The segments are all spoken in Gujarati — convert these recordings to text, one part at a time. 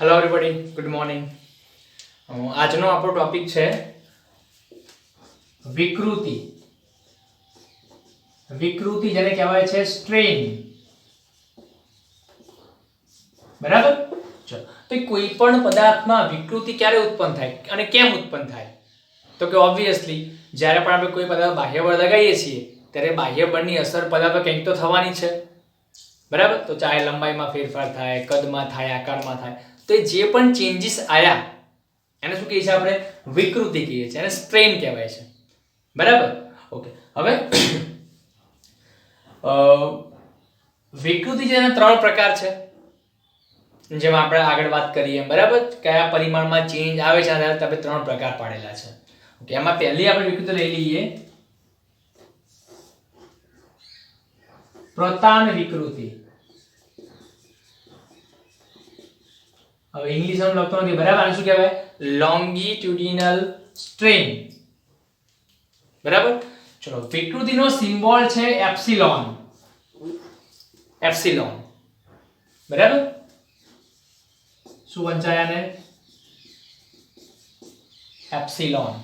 હેલો એવરીબડી ગુડ મોર્નિંગ આજનો આપણો ટોપિક છે વિકૃતિ. વિકૃતિ જેને કહેવાય છે સ્ટ્રેન બરાબર? ચલો. તો કોઈ પણ પદાર્થમાં વિકૃતિ ક્યારે ઉત્પન્ન થાય અને કેમ ઉત્પન્ન થાય? તો કે ઓબ્વિયસલી જ્યારે પણ આપણે કોઈ પદાર્થ બાહ્ય બળ લગાવીએ છીએ, ત્યારે બાહ્ય બળની અસર પદાર્થ કંઈક તો થવાની છે. બરાબર? તો ચાહે લંબાઈમાં ફેરફાર થાય, કદમાં થાય, આકારમાં થાય. તો એ જે પણ ચેન્જીસ આવ્યા એને શું કહીએ છીએ આપણે? વિકૃતિ કહીએ છીએ. એને સ્ટ્રેન કહેવાય છે. બરાબર? ઓકે હવે વિકૃતિ વિકૃતિ જેના ત્રણ પ્રકાર છે, જેમ આપણે આગળ વાત કરીએ. બરાબર? કયા પરિમાણમાં ચેન્જ આવે છે, આધારે તમે ત્રણ પ્રકાર પાડેલા છે. ઓકે એમાં પહેલી આપણે વિકૃતિ લઈ લઈએ. પ્રતાન વિકૃતિ. હવે ઇંગ્લિશમાં લખતો નથી બરાબર, આને શું કહેવાય? લોંગિટ્યુડિનલ સ્ટ્રેન બરાબર? ચલો, વિકૃતિનો સિમ્બોલ છે એપ્સિલોન. એપ્સિલોન. બરાબર? શું વંચાય આને? એપ્સિલોન.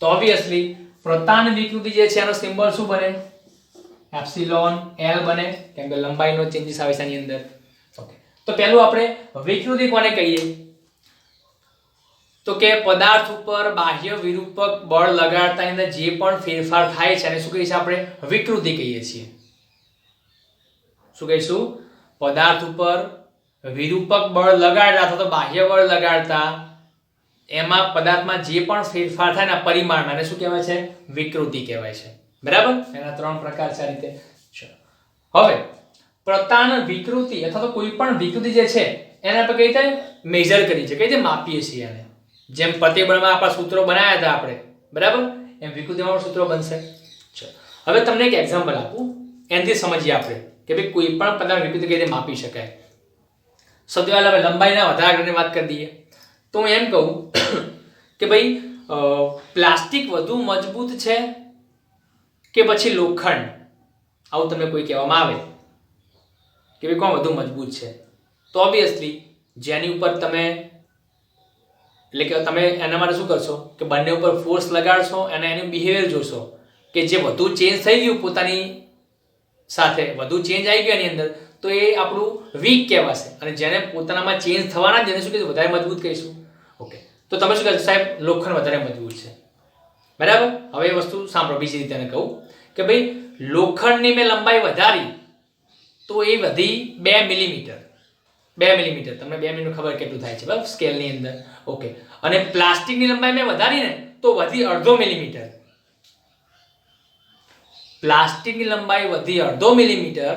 તો ઓબ્વિયસલી પ્રતાન વિકૃતિ જે છે, એનો સિમ્બોલ શું બને? એપ્સિલોન એલ બને, કેમ કે લંબાઈનો ચેન્જીસ આવે છે આની અંદર. ઓકે તો પહેલું આપણે વિકૃતિ કોને કહીએ? તો કે પદાર્થ ઉપર બાહ્ય વિરૂપક બળ લગાડતા અંદર જે પણ ફેરફાર થાય છે, એને શું કહીએ છીએ આપણે? વિકૃતિ કહીએ છીએ. શું કહીશું? પદાર્થ ઉપર વિરૂપક બળ લગાડતા અથવા તો બાહ્ય બળ લગાડતા એમાં પદાર્થમાં જે પણ ફેરફાર થાય ને પરિમાણમાં, એને શું કહેવાય છે? વિકૃતિ કહેવાય છે. બરાબર? એના ત્રણ પ્રકાર છે આ રીતે. હવે, પ્રતાન વિકૃતિ અથવા તો કોઈ પણ વિકૃતિ જે છે, એને આપણે કઈ રીતે મેજર કરી છે. કઈ રીતે માપીએ છીએ એને? જેમ પતિબળમાં આપણા સૂત્રો બનાવ્યા હતા આપણે. બરાબર? એમ વિકૃતિમાં સૂત્રો બનશે. હવે તમને એક એક્ઝામ્પલ આપું. એનાથી સમજીએ આપણે કે ભાઈ કોઈ પણ પદાર્થ વિકૃતિ કઈ રીતે માપી શકાય. સૌથી પહેલાં આપણે લંબાઈના વધારાની વાત કરી દઈએ. તો હું એમ કહું કે ભાઈ પ્લાસ્ટિક વધુ મજબૂત છે કે પછી લોખંડ? આવું તમને કોઈ કહેવામાં આવે? કે ભાઈ કોણ વધુ મજબૂત છે? તો ઓબ્વિયસલી જેની ઉપર તમે, એટલે કે તમે એના માટે શું કરશો? કે બંને ઉપર ફોર્સ લગાડશો અને એનું બિહેવિયર જોશો કે જે વધુ ચેન્જ થઈ ગયું પોતાની સાથે, વધુ ચેન્જ આવી ગયો એની અંદર, તો એ આપણું વીક કહેવાશે. અને જેને પોતાનામાં ચેન્જ થવાના જેને શું કહીશું? વધારે મજબૂત કહીશું. ઓકે તો તમે શું કહેશો સાહેબ? લોખંડ વધારે મજબૂત છે. બરાબર? હવે એ વસ્તુ સાંભળો. બીજી રીતે કહું કે ભાઈ, લોખંડની મેં લંબાઈ વધારી તો એ વધી બે મિલીમીટર. બે મિલીમીટર. તમને બે મિનિટ ખબર કેટલું થાય છે? બરાબર? સ્કેલની અંદર. ઓકે. અને પ્લાસ્ટિકની લંબાઈ મેં વધારીને તો વધી અડધો મિલીમીટર. પ્લાસ્ટિકની લંબાઈ વધી અડધો મિલીમીટર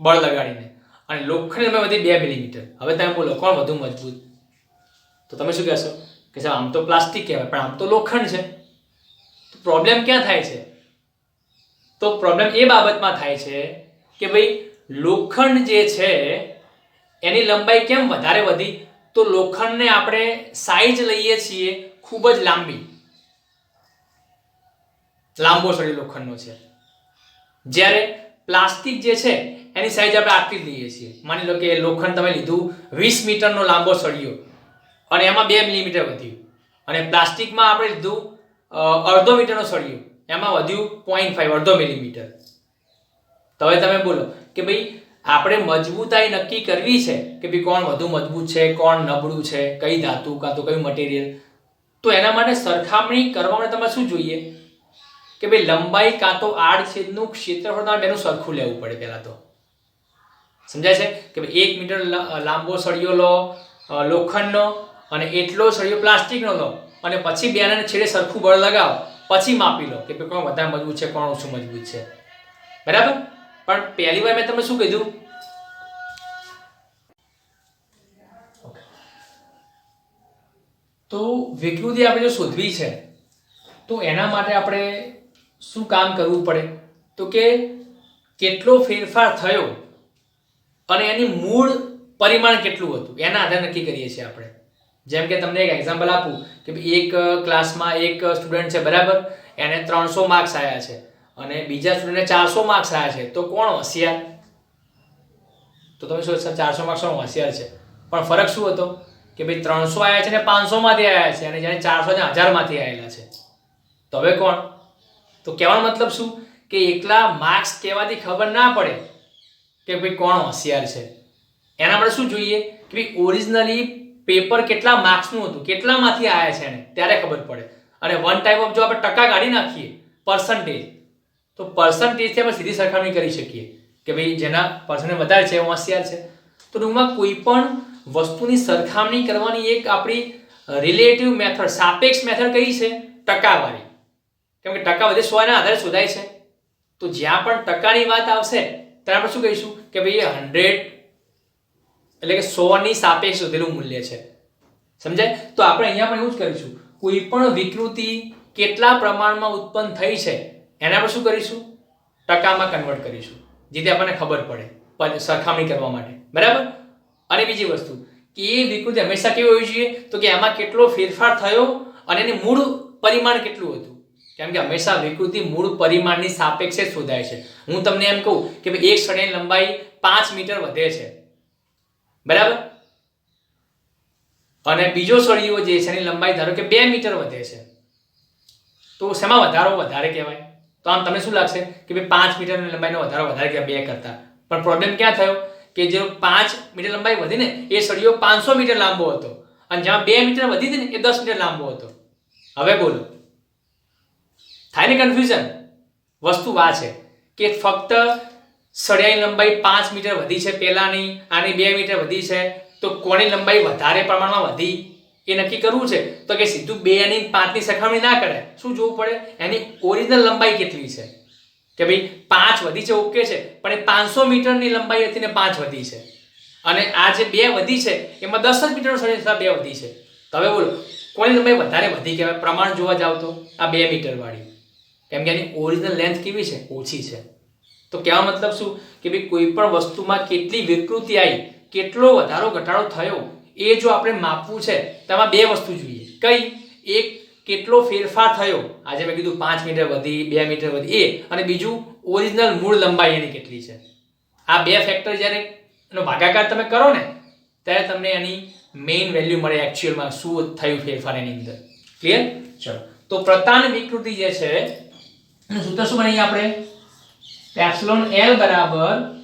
બળ લગાડીને. અને લોખંડની લંબાઈ વધી બે મિલીમીટર. હવે તમે બોલો, કોણ વધુ મજબૂત? તો તમે શું કહેશો? કે સાહેબ, આમ તો પ્લાસ્ટિક કહેવાય, પણ આમ તો લોખંડ છે. પ્રોબ્લેમ ક્યાં થાય છે? તો પ્રોબ્લેમ એ બાબતમાં થાય છે કે ભાઈ લોખંડ જે છે, એની લંબાઈ કેમ વધારે વધી? તો લોખંડને આપણે સાઈઝ લઈએ છીએ ખૂબ જ લાંબી. લાંબો સળી લોખંડનો છે. જ્યારે પ્લાસ્ટિક જે છે, એની સાઈઝ આપણે જ લઈએ છીએ. માની લો કે લોખંડ તમે લીધું વીસ મીટરનો લાંબો સળિયો અને એમાં બે મિલીમીટર વધ્યું. અને પ્લાસ્ટિકમાં આપણે લીધું અડધો મીટરનો સળિયો. એમાં વધ્યું પોઈન્ટ ફાઈવ અડધો મિલીમીટર તો હવે તમે બોલો કે ભાઈ, આપણે મજબૂતાઈ નક્કી કરવી છે કે ભાઈ કોણ વધુ મજબૂત છે, કોણ નબળું છે, કઈ ધાતુ કાં તો કયું મટીરિયલ તો એના માટે સરખામણી કરવા માટે તમારે શું જોઈએ? કે ભાઈ લંબાઈ કાં તો આડછેદનું ક્ષેત્રફળ તમારે બેનું સરખું લેવું પડે પહેલાં તો. સમજાય છે? કે ભાઈ એક મીટર લાંબો સળિયો લો લોખંડનો અને એટલો સળિયો પ્લાસ્ટિકનો લો. અને પછી બેનાને છેડે સરખું બળ લગાવો, પછી માપી લો કે કોણ વધારે મજબૂત છે, કોણ ઓછું મજબૂત છે. બરાબર? પણ પહેલી વાર મેં તમને શું કીધું? તો વિકૃતિ આપણે જો શોધવી છે, તો એના માટે આપણે શું કામ કરવું પડે? તો કે કેટલો ફેરફાર થયો અને એની મૂળ પરિમાણ કેટલું હતું? એના આધારે નક્કી કરીએ છીએ આપણે. જેમ કે તમને એક એક્ઝામ્પલ આપું કે એક ક્લાસમાં એક સ્ટુડન્ટ છે, બરાબર? એને ત્રણસો માર્ક્સ આવ્યા છે. અને બીજા સ્ટુડન્ટને ચારસો માર્ક્સ આવ્યા છે. તો કોણ હોશિયાર? તો તમે શું ચારસો માર્ક્સ હોશિયાર છે. પણ ફરક શું હતો? કે ભાઈ ત્રણસો આવ્યા છે ને પાંચસોમાંથી આવ્યા છે. અને જ્યારે ચારસો ને હજારમાંથી આવેલા છે. તો હવે કોણ? તો કહેવાનો મતલબ શું? કે એકલા માર્ક્સ કહેવાથી ખબર ના પડે કે ભાઈ કોણ હોશિયાર છે. એના માટે શું જોઈએ? કે ભાઈ ઓરિજિનલી પેપર કેટલા માર્ક્સનું હતું, કેટલામાંથી આવ્યા છે એને ત્યારે ખબર પડે. અને વન ટાઈપ ઓફ જો આપણે ટકા કાઢી નાખીએ પર્સન્ટેજ તો પર્સન્ટેજથી આપણે સીધી સરખામણી કરી શકીએ, કે ભાઈ જેના પર્સન્ટેજ વધારે છે એ હોશિયાર છે. તો ટૂંકમાં કોઈ પણ વસ્તુની સરખામણી કરવાની એક આપણી રિલેટિવ મેથડ સાપેક્ષ મેથડ કઈ છે? ટકાવારી. કેમ કે ટકા વધે સોના આધારે શોધાય છે. તો જ્યાં પણ ટકાની વાત આવશે, ત્યારે આપણે શું કહીશું? કે ભાઈ હંડ્રેડ એટલે કે સોની સાપેક્ષ વધેલું મૂલ્ય છે. સમજાય? તો આપણે અહીંયા પણ એવું જ કરીશું. કોઈ પણ વિકૃતિ કેટલા પ્રમાણમાં ઉત્પન્ન થઈ છે, એને આપણે શું કરીશું? ટકામાં કન્વર્ટ કરીશું. જેથી આપણને ખબર પડે સરખામણી કરવા માટે. બરાબર? અને બીજી વસ્તુ, કે એ વિકૃતિ હંમેશા કેવી હોવી જોઈએ? તો કે એમાં કેટલો ફેરફાર થયો અને એની મૂળ પરિમાણ કેટલું હતું? કેમ કે હંમેશા વિકૃતિ મૂળ પરિમાણની સાપેક્ષે શોધાય છે. હું તમને એમ કહું કે ભાઈ, એક સળિયાની લંબાઈ પાંચ મીટર વધે છે. બરાબર? અને બીજો સળિયો જે છે એની લંબાઈ ધારો કે બે મીટર વધે છે, તો શેમાં વધારો વધારે કહેવાય? તો આમ તમને શું લાગશે? કે ભાઈ પાંચ મીટરની લંબાઈનો વધારો વધારે કહેવાય બે કરતા? પણ પ્રોબ્લેમ ક્યાં થયો? કે જે પાંચ મીટર લંબાઈ વધીને એ સળિયો પાંચસો મીટર લાંબો હતો. અને જ્યાં બે મીટર વધી ને, એ દસ મીટર લાંબો હતો. હવે બોલો. થાય ને કન્ફ્યુઝન વસ્તુ આ છે કે ફક્ત સળિયાની લંબાઈ પાંચ મીટર વધી છે પહેલાંની, આની બે મીટર વધી છે, તો કોની લંબાઈ વધારે પ્રમાણમાં વધી? એ નક્કી કરવું છે. તો કે સીધું બે અને પાંચની સરખામણી ના કરે, શું જોવું પડે? એની ઓરિજિનલ લંબાઈ કેટલી છે? કે ભાઈ પાંચ વધી છે, ઓકે છે, પણ એ પાંચસો મીટરની લંબાઈ હતી ને પાંચ વધી છે. અને આ જે બે વધી છે, એમાં દસ જ મીટરનો સરેરાશ બે વધી છે. તો હવે બોલો, કોની લંબાઈ વધારે વધી કહેવાય? પ્રમાણ જોવા જાવ તો આ બે મીટરવાળી. કેમ કે એની ઓરિજિનલ લેન્થ કેવી છે? ઓછી છે. તો કહેવા મતલબ શું? કે ભાઈ કોઈ પણ વસ્તુમાં કેટલી વિકૃતિ આવી, કેટલો વધારો ઘટાડો થયો, એ જો આપણે માપવું છે, તેમાં બે વસ્તુ જોઈએ. કઈ? એક, કેટલો ફેરફાર થયો, આજે મેં કીધું પાંચ મીટર વધી, બે મીટર વધી, એ. અને બીજું, ઓરિજિનલ મૂળ લંબાઈ એની કેટલી છે? આ બે ફેક્ટર જ્યારે એનો ભાગાકાર તમે કરો ને, ત્યારે તમને એની મેઇન વેલ્યુ મળે એકચ્યુઅલમાં શું થયું ફેરફાર એની અંદર. ક્લિયર ચલો. તો પ્રતાન વિકૃતિ જે છે, એનું સૂત્ર શું બની આપણે? એપ્સિલોન એલ બરાબર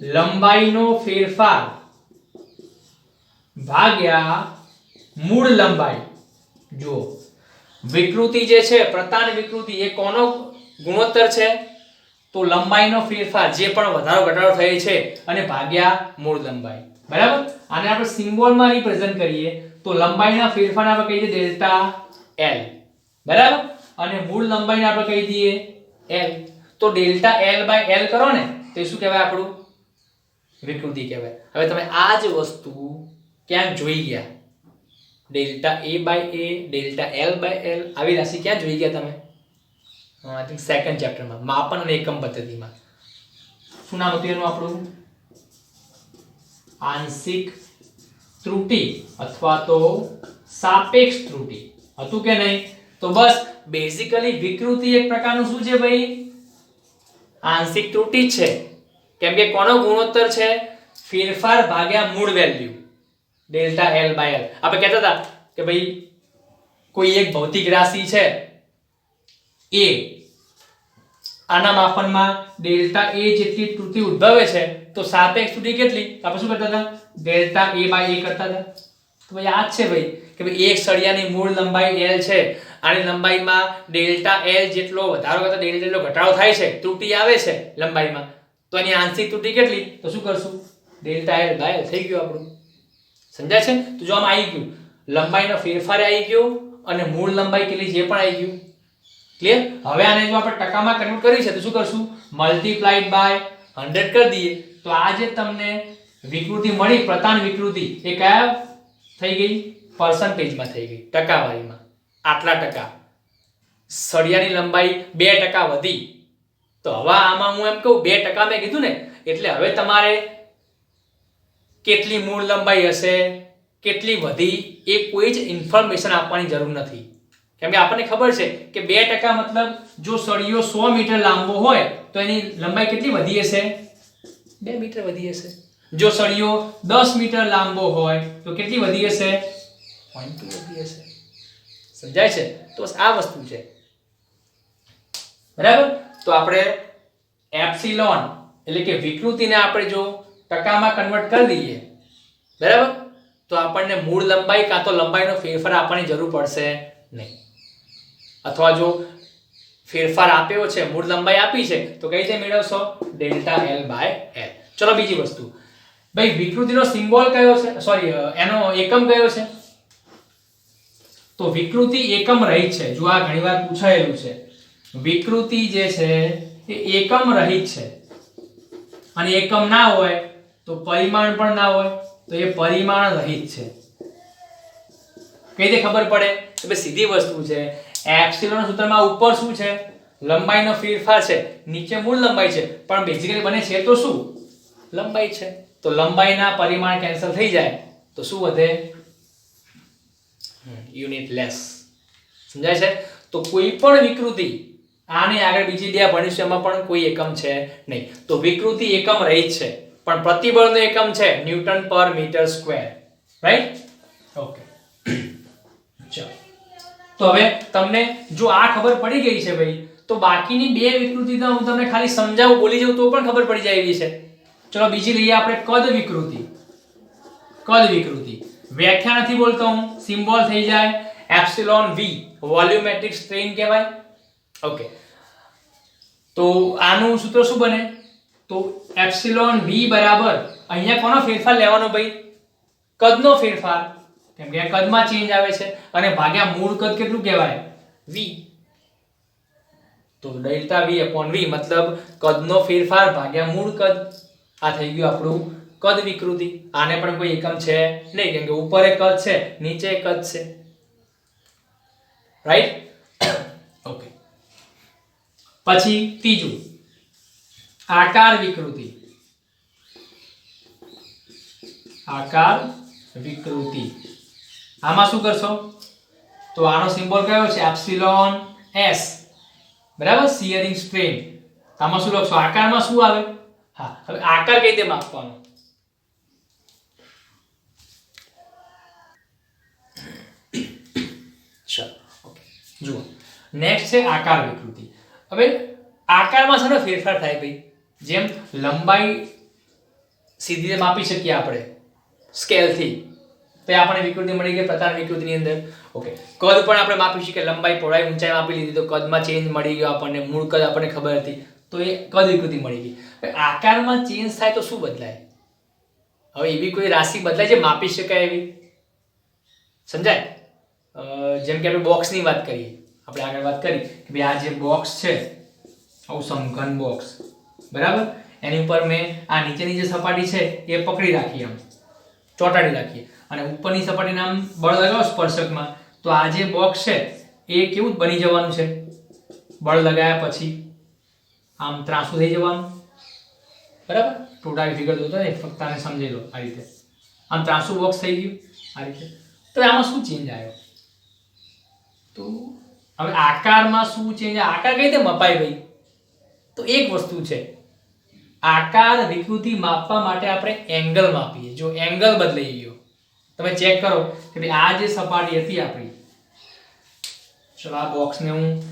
લંબાઈનો ફેરફાર ભાગ્યા મૂળ લંબાઈ. જુઓ. વિકૃતિ જે છે, પ્રતાન વિકૃતિ, એ કોનો ગુણોત્તર છે? તો લંબાઈનો ફેરફાર જે પણ વધારો ઘટાડો થયો છે, અને ભાગ્યા મૂળ લંબાઈ. બરાબર? આને આપણે સિમ્બોલમાં રિપ્રેઝન્ટ કરીએ. તો લંબાઈના ફેરફાર આપણે કહીએ ડેલ્ટા એલ. બરાબર? અને મૂળ લંબાઈને આપણે કહી દઈએ એલ તો ડેલ્ટા એલ બાય એલ કરો ને, તો શું કહેવાય આપણું? વિકૃતિ કહેવાય. હવે તમે આ જ વસ્તુ ક્યાંક જોઈ ગયા? Delta A by A delta L by L આવી રાશિ ક્યાં જોઈ ગયા તમે? આઈ થિંક સેકન્ડ ચેપ્ટરમાં માપન અને એકમ પદ્ધતિમાં. શું નામ હતું એનું આપણું? આંશિક ત્રુટિ અથવા તો સાપેક્ષ ત્રુટિ. હતું કે નહીં? તો બસ બેઝિકલી વિકૃતિ એક પ્રકારનું શું છે ભાઈ? આંશિક ત્રુટિ છે. કેમ કે કોનો ગુણોત્તર છે? ફેરફાર ભાગ્યા મૂળ value delta L by L આપણે કહેતા હતા કે ભાઈ, કોઈ એક ભૌતિક રાશિ છે એ આના માપનમાં ડેલ્ટા એ જેટલી ત્રુટિ ઉદ્ભવે છે, તો સાપેક્ષ ત્રુટિ કેટલી? આપણે શું કરતા હતા? ડેલ્ટા એ બાય એ કરતા હતા. તો ભાઈ આ જ છે ભાઈ, કે ભાઈ એક સળિયાની મૂળ લંબાઈ એલ છે. આની લંબાઈમાં ડેલ્ટા એલ જેટલો વધારો કરતા ડેલ્ટા જેટલો ઘટાડો થાય છે તૂટી આવે છે લંબાઈમાં. તો એની આંશિક ત્રુટિ કેટલી? તો શું કરશું? ડેલ્ટા એલ બાય થઈ ગયું આપણું. સમજાય છે? તો જો આમ આવી ગયું. લંબાઈનો ફેરફાર આવી ગયો અને મૂળ લંબાઈ કેટલી જે પણ આવી ગયું. ક્લિયર હવે આને જો આપણે ટકામાં કન્વર્ટ કરી છે, તો શું કરશું? મલ્ટીપ્લાઈડ બાય હંડ્રેડ કરી દઈએ. તો આ જે તમને વિકૃતિ મળી પ્રતાન વિકૃતિ, એ કયા થઈ ગઈ? પર્સન્ટેજમાં થઈ ગઈ, ટકાવારીમાં. આટલા ટકા. સળિયાની લંબાઈ બે ટકા વધી. તો હવે આમાં હું એમ કહું, બે ટકા મેં કીધું ને, એટલે હવે તમારે કેટલી મૂળ લંબાઈ હશે, કેટલી વધી, એ કોઈ જ ઇન્ફોર્મેશન આપવાની જરૂર નથી. કેમ કે આપણને ખબર છે કે બે ટકા મતલબ જો સળિયો સો મીટર લાંબો હોય, તો એની લંબાઈ કેટલી વધી હશે? બે મીટર વધી હશે. જો સળિયો દસ મીટર લાંબો હોય, તો કેટલી વધી હશે? પોઈન્ટ વધી હશે. સમજાય છે? તો આ વસ્તુ છે. બરાબર? તો આપણે એપ્સિલોન એટલે કે વિકૃતિને આપણે જો ટકામાં કન્વર્ટ કરી દઈએ. બરાબર? તો આપણને મૂળ લંબાઈ કાં તો લંબાઈનો ફેરફાર આપવાની જરૂર પડશે નહીં. અથવા જો ફેરફાર આપ્યો છે, મૂળ લંબાઈ આપી છે, તો કઈ રીતે મેળવશો? Delta L by L. ચલો બીજી વસ્તુ. ભાઈ, વિકૃતિનો સિમ્બોલ કયો છે? સોરી એનો એકમ કયો છે? તો વિકૃતિ એકમ રહિત છે. જો આ ઘણીવાર પૂછાયેલું છે. વિકૃતિ જે છે, એ એકમ રહિત છે. અને એકમ ના હોય, તો પરિમાણ પણ ના હોય, તો એ પરિમાણ રહિત છે. કઈ રીતે ખબર પડે? કે ભાઈ સીધી વસ્તુ છે. એપ્સિલોન સૂત્રમાં ઉપર શું છે? લંબાઈનો ફેરફાર છે. નીચે મૂળ લંબાઈ છે. પણ બેઝિકલી બને છે તો શું? લંબાઈ છે. તો લંબાઈના પરિમાણ કેન્સલ થઈ જાય. તો શું વધે? યુનિટ લેસ સમજાય છે? તો કોઈ પણ વિકૃતિ, આની આગળ બીજી બે એમાં પણ કોઈ એકમ છે નહીં. તો વિકૃતિ એકમ રહિત છે, પણ પ્રતિબળનો એકમ છે ન્યૂટન પર મીટર સ્ક્વેર. રાઈટ ઓકે ચાલો. તો હવે તમને જો આ ખબર પડી ગઈ છે ભાઈ, તો બાકીની બે વિકૃતિ તો હું તમને ખાલી સમજાવું, બોલી જાઉં તો પણ ખબર પડી જાય છે. ચલો, બીજી લઈએ આપણે કદ વિકૃતિ. કદ વિકૃતિ. વ્યાખ્યા નથી બોલતો હું. સિમ્બોલ થઈ જાય એપ્સિલોન વી વોલ્યુમેટ્રિક સ્ટ્રેન કહેવાય. ઓકે તો આનું સૂત્ર શું બને? તો એપ્સિલોન વી બરાબર, અહીંયા કોનો ફેરફાર લેવાનો ભાઈ? કદનો ફેરફાર? કેમ કે કદમાં ચેન્જ આવે છે, અને ભાગ્યા મૂળ કદ કેટલું કહેવાય? વી તો ડેલ્ટા વી અપોન વી મતલબ કદનો ફેરફાર ભાગ્યા મૂળ કદ. આ થઈ ગયું આપણું કદ વિકૃતિ? આને પણ કોઈ એકમ છે નહીં કેમ કે ઉપર એક કદ છે નીચે એક કદ છે. રાઈટ ઓકે પછી ત્રીજું આકાર વિકૃતિ. આકાર વિકૃતિ. આમાં શું કરશો? તો આનો સિમ્બોલ કયો છે? Epsilon S. બરાબર? Shearing strain. આમાં શું લખશો? આકારમાં શું આવે? હા હવે આકાર કઈ રીતે માપવાનો? જુઓ. નેક્સ્ટ છે આકાર વિકૃતિ. હવે આકારમાં છે ને ફેરફાર થાય ભાઈ. જેમ લંબાઈ સીધી માપી શકીએ આપણે, સ્કેલથી. તો આપણે વિકૃતિ મળી ગઈ પ્રકાર વિકૃતિની અંદર. ઓકે કદ પણ આપણે માપી શકીએ. લંબાઈ, પહોળાઈ, ઊંચાઈ માપી લીધી તો કદમાં ચેન્જ મળી ગયો આપણને, મૂળ કદ આપણને ખબર હતી. તો એ કદ વિકૃતિ મળી ગઈ. આકારમાં ચેન્જ થાય તો શું બદલાય? હવે એવી કોઈ રાશિ બદલાય જે માપી શકાય એવી? સમજાય? જેમ કે આપણે બોક્સની વાત કરીએ, આપણે આગળ વાત કરી કે ભાઈ આ જે બોક્સ છે, આવું સમઘન બોક્સ બરાબર? એની ઉપર મેં આ નીચેની જે સપાટી છે, એ પકડી રાખી આમ ચોંટાડી રાખીએ અને ઉપરની સપાટીને આમ બળ લગાવો સ્પર્શકમાં, તો આ જે બોક્સ છે, એ કેવું બની જવાનું છે? બળ લગાવ્યા પછી આમ ત્રાસું થઈ જવાનું. બરાબર? ટોટાલી ફિગર જોતો ને ફક્ત આને સમજી લો આ રીતે. આમ ત્રાસું બોક્સ થઈ ગયું આ રીતે. તો આમાં શું ચેન્જ આવ્યો? તો? હવે આકારમાં શું ચેન્જ આકાર કઈ રીતે મપાય ભાઈ? તો એક વસ્તુ છે. આકાર વિકૃતિ માપવા માટે આપણે એંગલ માપીએ. જો એંગલ બદલાઈ ગયો. તમે ચેક કરો કે ભાઈ આ જે સપાટી હતી આપણી. ચલો આ બોક્સને હું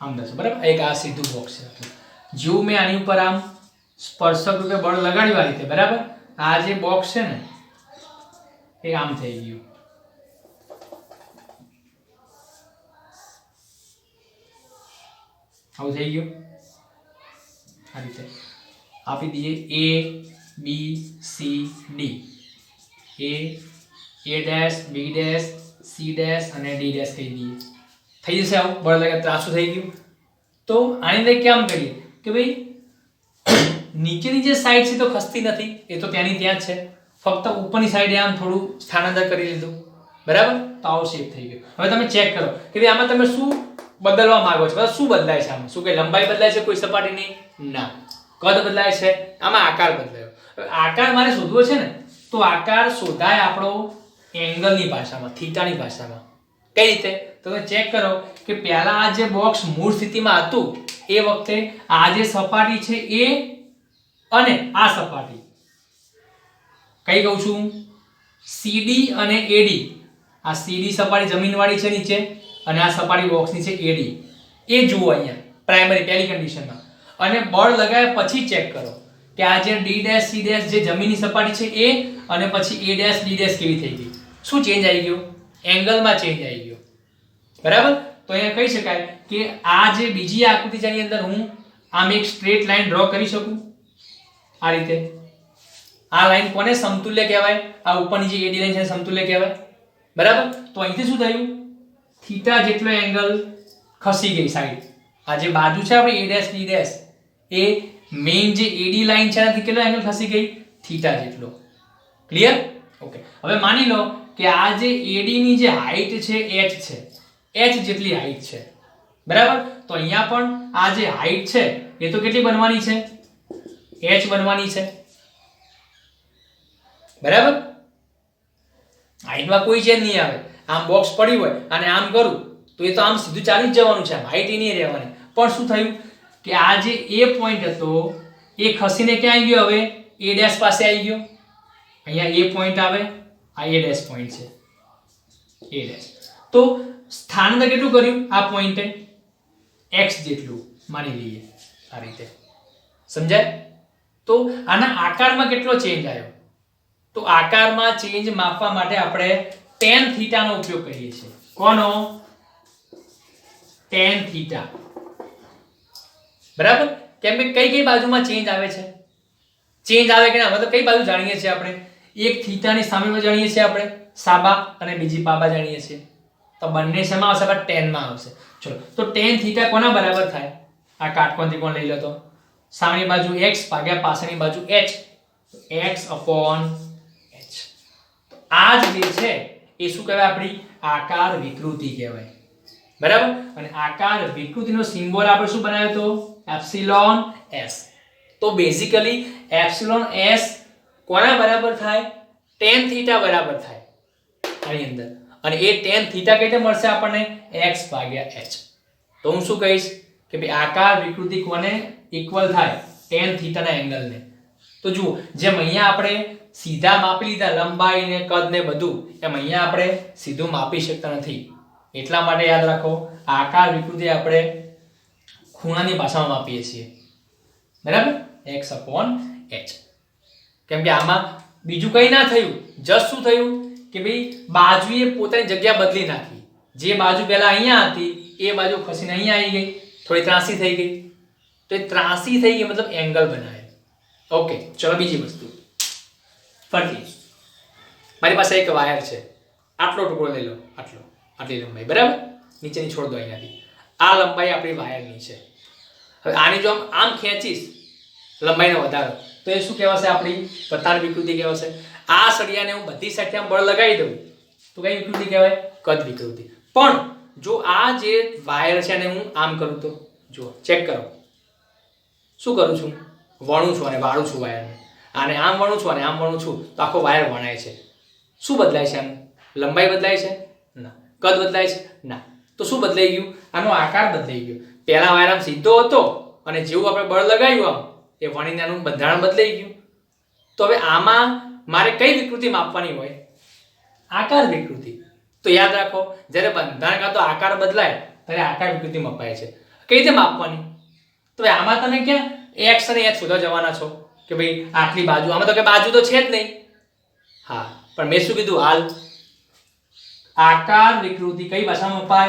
આમ બરાબર? એક આ સીધું બોક્સ છે. જેવું મેં આની ઉપર આમ સ્પર્શક રૂપે બળ લગાડ્યું આ રીતે, બરાબર? આ જે બોક્સ છે ને, એ આમ થઈ ગયું. આવું થઈ ગયું? આ રીતે. આપી દઈએ A B C D A A dash B dash C dash અને ડી ડેશ કહી દઈએ થઈ જશે આવું? બળ લાગે ત્રાસું થઈ ગયું. તો આની અંદર કેમ કરીએ? કે ભાઈ, નીચેની જે સાઈડ છે તો ખસતી નથી, એ તો ત્યાંની ત્યાં જ છે. ફક્ત ઉપરની સાઈડે આમ થોડું સ્થાનાંતર કરી લીધું. બરાબર? તો આવો શેપ થઈ ગયો. હવે તમે ચેક કરો કે ભાઈ, આમાં તમે શું બદલવા માંગો છો? શું બદલાય છે આમાં? શું કે લંબાઈ બદલાય છે કોઈ સપાટીની? ના. કદ બદલાય છે? આમાં આકાર બદલાયો. આકાર મારે શોધવો છે ને, તો આકાર શોધાય આપણો એંગલની ભાષામાં, થીટાની ભાષામાં. કઈ રીતે? તમે ચેક કરો કે પહેલા આ જે બોક્સ મૂળ સ્થિતિમાં હતું એ વખતે આ જે સપાટી છે એ અને આ સપાટી. કઈ કહું છું? સીડી અને એડી આ સીડી સપાટી જમીનવાળી છે નીચે અને આ સપાટી બોક્સની છે એડી એ જુઓ અહીંયા પ્રાઇમરી પહેલી કન્ડિશનમાં અને બળ લગાવ્યા પછી ચેક કરો કે આ જે ડી ડેશ સી ડેશ જે જમીનની સપાટી છે એ અને પછી એ ડેશ ડી ડેશ કેવી થઈ ગઈ. શું ચેન્જ આવી ગયો? એંગલમાં ચેન્જ આવી ગયો. બરાબર? તો અહીંયા કહી શકાય કે આ જે બીજી આકૃતિ જેની અંદર હું આમ એક સ્ટ્રેટ લાઈન ડ્રો કરી શકું? આ રીતે. આ લાઈન કોને સમતુલ્ય કહેવાય? આ ઉપરની જે એડી લાઈન છે સમતુલ્ય કહેવાય? બરાબર? તો અહીંથી શું થયું? થીટા જેટલો એંગલ ખસી ગઈ સાઈડ આ જે બાજુ છે આપણે A dash D dash A main જે એડી લાઈન છે એનાથી કેટલો એંગલ ખસી ગઈ? થીટા જેટલો. ક્લિયર ઓકે હવે માની લો કે આ જે એડી ની જે હાઈટ છે એચ છે h જેટલી હાઈટ છે. બરાબર? તો અહીંયા પણ આ જે હાઈટ છે, એ તો કેટલી બનવાની છે? H બનવાની છે. બરાબર? હાઈટમાં કોઈ ચેન્જ નહીં આવે. આમ બોક્સ પડ્યું હોય અને આમ કરું, તો એ તો આમ સીધું ચાલી જ જવાનું છે. હાઈટ એ નહીં રહેવાની. પણ શું થયું? કે આ જે એ પોઈન્ટ હતો, એ ખસીને ક્યાં આવી ગયો હવે? એ ડેશ પાસે આવી ગયો. અહીંયા એ પોઈન્ટ આવે, આ એ ડેશ પોઈન્ટ છે. એ ડેશ તો સ્થાનાંતર કેટલું કર્યું? આ પોઈન્ટે એક્સ જેટલું માની લઈએ આ રીતે. સમજાય? તો આના આકારમાં કેટલો ચેન્જ આવ્યો? તો આકારમાં ચેન્જ માપવા માટે આપણે ટેન થીટાનો ઉપયોગ કરીએ છીએ. કોનો? ટેન થીટા બરાબર? કેમ કે કઈ કઈ બાજુમાં ચેન્જ આવે છે? ચેન્જ આવે કે ના? મતલબ કઈ બાજુ જાણીએ છીએ આપણે? એક થીટાની સામેમાં જાણીએ છીએ આપણે, સાબા અને બીજી પાબા જાણીએ છીએ. તો બંને શેમાં આવશે? આપણે ટેનમાં આવશે. ચલો, તો ટેન થીટા કોના બરાબર થાય? આ કાટકોણ ત્રિકોણ લઈ લો તો સામેની બાજુ એક્સ ભાગ્યા પાછળની બાજુ એચ એક્સ અપોન એચ આ જ જે છે, એ શું કહેવાય આપણી? આકાર વિકૃતિ કહેવાય. બરાબર? અને આકાર વિકૃતિનો સિમ્બોલ આપણે શું બનાવ્યો તો? એપ્સિલોન એસ તો બેઝિકલી એપ્સિલોન એસ કોના બરાબર થાય? ટેન થીટા બરાબર થાય. આની અંદર. અને એ tan થીટા કઈ રીતે મળશે આપણને? x ભાગ્યા h. તો હું શું કહીશ? કે ભાઈ આકાર વિકૃતિ કોને? ઇક્વલ થાય tan થીટાના એંગલને તો જુઓ, જેમ અહીંયા આપણે સીધા માપી લીધા લંબાઈ ને કદ ને બધું, એમ અહીંયા આપણે સીધું માપી શકતા નથી. એટલા માટે યાદ રાખો, આકાર વિકૃતિ આપણે ખૂણાની ભાષામાં માપીએ છીએ. બરાબર? x upon h. કેમ કે આમાં બીજું કંઈ ના થયું જસ્ટ શું થયું? કે ભાઈ બાજુએ પોતાની જગ્યા બદલી નાખી. જે બાજુ પહેલાં અહીંયા હતી, એ બાજુ ખસીને અહીંયા આવી ગઈ. થોડી ત્રાસી થઈ ગઈ. તો એ ત્રાસી થઈ ગઈ મતલબ એંગલ બનાવે. ઓકે ચલો બીજી વસ્તુ. ફરીથી. મારી પાસે એક વાયર છે. આટલો ટુકડો લઈ લો, આટલો. આટલી લંબાઈ, બરાબર? નીચેની છોડ દો અહીંયાથી આ લંબાઈ આપણી વાયરની છે. હવે આની જો આમ આમ ખેંચીશ, લંબાઈનો વધારો. તો એ શું કહેવાશે આપણી? પથાર વિકૃતિ કહેવાશે. આ સળિયાને હું બધી સાઈડથી બળ લગાવી દઉં. તો કઈ વિકૃતિ કહેવાય? કદ વિકૃતિ. પણ જો આ જે વાયર છે એને હું આમ કરું તો, જુઓ ચેક કરો. શું કરું છું? વણું છું અને વાળું છું વાયરને આને આમ વણું છું અને આમ વણું છું. તો આખો વાયર વણાય છે. શું બદલાય છે આનું લંબાઈ બદલાય છે? ના. કદ બદલાય છે? ના. તો શું બદલાઈ ગયું? આનો આકાર બદલાઈ ગયો. પહેલા વાયર આમ સીધો હતો અને જેવું આપણે બળ લગાવ્યું આમ, એ વણીને આનું બંધારણ બદલાઈ ગયું. તો હવે આમાં મારે કઈ વિકૃતિ માપવાની હોય? આકાર વિકૃતિ. તો યાદ રાખો, જ્યારે બંધારણ કાં તો આકાર બદલાય, ત્યારે આકાર વિકૃતિ મપાય છે. કઈ રીતે માપવાની? તો આમાં તમે ક્યાં? એક્સ અને એચ શોધવા જવાના છો. કે ભાઈ, આટલી બાજુ, આમાં તો કે બાજુ તો છે જ નહીં. હા, પણ મેં શું કીધું? હાલ. આકાર વિકૃતિ કઈ ભાષામાં અપાય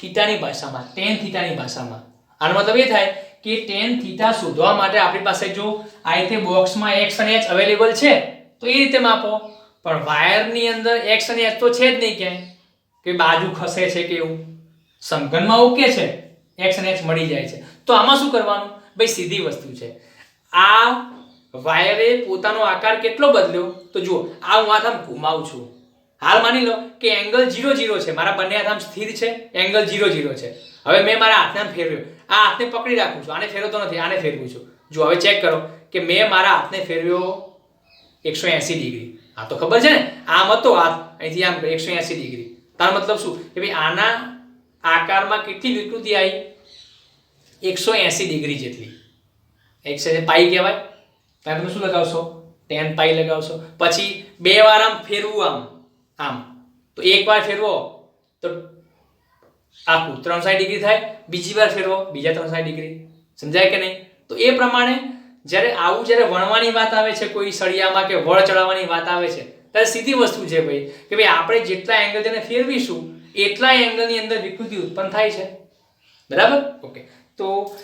થીટાની ભાષામાં ટેન થીટાની ભાષામાં. આનો મતલબ એ થાય કે ટેન થીટા શોધવા માટે આપણી પાસે જો આ રીતે બોક્સમાં એક્સ અને એચ અવેલેબલ છે તો એ રીતે માપો. પણ વાયરની અંદર એક્સ અને એચ તો છે જ નહીં ક્યાંય. કે બાજુ ખસે છે કે એવું. સમઘનમાં ઓકે છે. એક્સ અને એચ મળી જાય છે. તો આમાં શું કરવાનું? ભાઈ, સીધી વસ્તુ છે. આ વાયરે પોતાનો આકાર કેટલો બદલ્યો? તો જુઓ, આ હું હાથ આમ ઘુમાવું છું. હાલ માની લો કે એંગલ ઝીરો ઝીરો છે. મારા બંને હાથ સ્થિર છે એંગલ ઝીરો ઝીરો છે. હવે મેં મારા હાથને ફેરવ્યો. આ હાથને પકડી રાખું છું. આને ફેરવતો નથી, આને ફેરવું છું. જો હવે ચેક કરો કે મેં મારા હાથને ફેરવ્યો એકસો એંસી ડિગ્રી. આ તો ખબર છે ને? આમ હતો, આ અહીંથી આમ એકસો એંસી ડિગ્રી. તારો મતલબ શું? કે ભાઈ આના આકારમાં કેટલી વિકૃતિ આવી? એકસો એંસી ડિગ્રી જેટલી. એક છે પાઈ કહેવાય. ત્યાં તમે શું લગાવશો? ટેન પાઈ લગાવશો. પછી બે વાર આમ ફેરવું આમ આમ. તો એક વાર ફેરવો, તો આખું ત્રણ સાઠ ડિગ્રી થાય. બીજી વાર ફેરવો, બીજા ત્રણસાઠ ડિગ્રી. સમજાય કે નહીં? તો એ પ્રમાણે જ્યારે આવું જ્યારે વણવાની વાત આવે છે, કોઈ સળિયામાં કે વળ ચડાવવાની વાત આવે છે, ત્યારે સીધી વસ્તુ છે ભાઈ, કે ભાઈ આપણે જેટલા એંગલ તેને ફેરવીશું, એટલા એંગલની અંદર વિકૃતિ ઉત્પન્ન થાય છે. બરાબર? ઓકે તો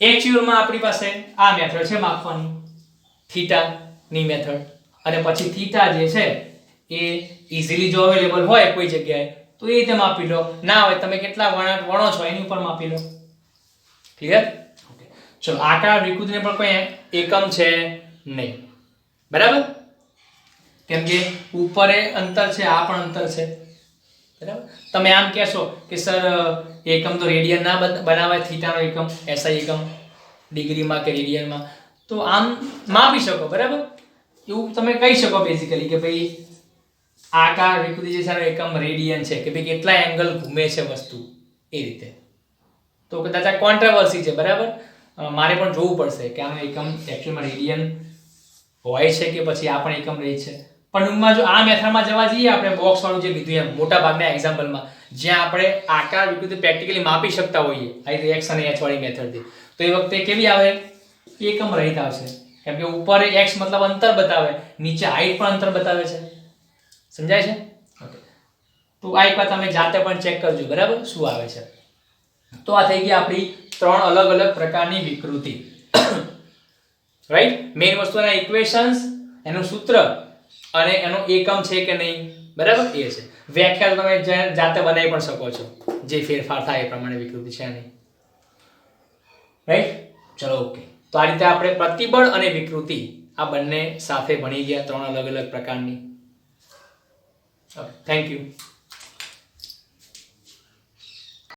એક્ચ્યુઅલમાં આપણી પાસે આ મેથડ છે માપવાની. થીટાની મેથડ અને પછી થીટા જે છે, એ ઇઝીલી જો અવેલેબલ હોય કોઈ જગ્યાએ, તો એ રીતે માપી લો. ના હોય તમે કેટલા વણાટ વણો છો એની ઉપર માપી લો. ક્લિયર ચલો આકાર વિકૃતિને પણ કોઈ એકમ છે નહીં. બરાબર? કેમ કે ઉપરે અંતર છે, આ પણ અંતર છે. બરાબર? તમે આમ કહેશો કે, સર, એકમ તો રેડિયન ના બન- બનાવાય, થીટાનો એકમ એસઆઈ એકમ, ડિગ્રીમાં કે રેડિયનમાં. તો આમ માપી શકો, બરાબર? એવું તમે કહી શકો બેઝિકલી કે ભાઈ આકાર વિકૃતિ જે છે એકમ રેડિયન છે, કે ભાઈ કેટલા એંગલ ઘૂમે છે વસ્તુ એ રીતે. તો કદાચ આ કોન્ટ્રાવર્સી છે, બરાબર? મારે પણ જોવું પડશે કે આનો એકમ એકચ્યુઅલમાં રેડિયન હોય છે કે પછી આ પણ એકમ રહી છે. પણ ટૂંકમાં જો આ મેથડમાં જવા જઈએ આપણે બોક્સવાળું જે કીધું એમ મોટા ભાગના એક્ઝામ્પલમાં જ્યાં આપણે આકાર વિકૃતિ પ્રેક્ટિકલી માપી શકતા હોઈએ આ એક્સ અને એચ વાળી મેથડથી તો એ વખતે કેવી આવે? એકમ રહિત આવશે. કેમ કે ઉપર એક્સ મતલબ અંતર બતાવે નીચે હાઈટ પણ અંતર બતાવે છે. સમજાય છે? ઓકે તો આ એક વાર તમે જાતે પણ ચેક કરજો બરાબર? શું આવે છે? તો આ થઈ ગઈ આપણી ત્રણ અલગ અલગ પ્રકારની વિકૃતિ. રાઈટ મેઇન વસ્તુ એના ઇક્વેશન્સ એનું સૂત્ર અને એનો એકમ છે કે નહીં? બરાબર? એ છે. વ્યાખ્યા તમે જાતે બનાવી પણ શકો છો. જે ફેરફાર થાય એ પ્રમાણે વિકૃતિ છે નહીં. રાઈટ ચલો ઓકે તો આ રીતે આપણે પ્રતિબળ અને વિકૃતિ આ બંને સાથે ભણી ગયા ત્રણ અલગ અલગ પ્રકારની. Thank you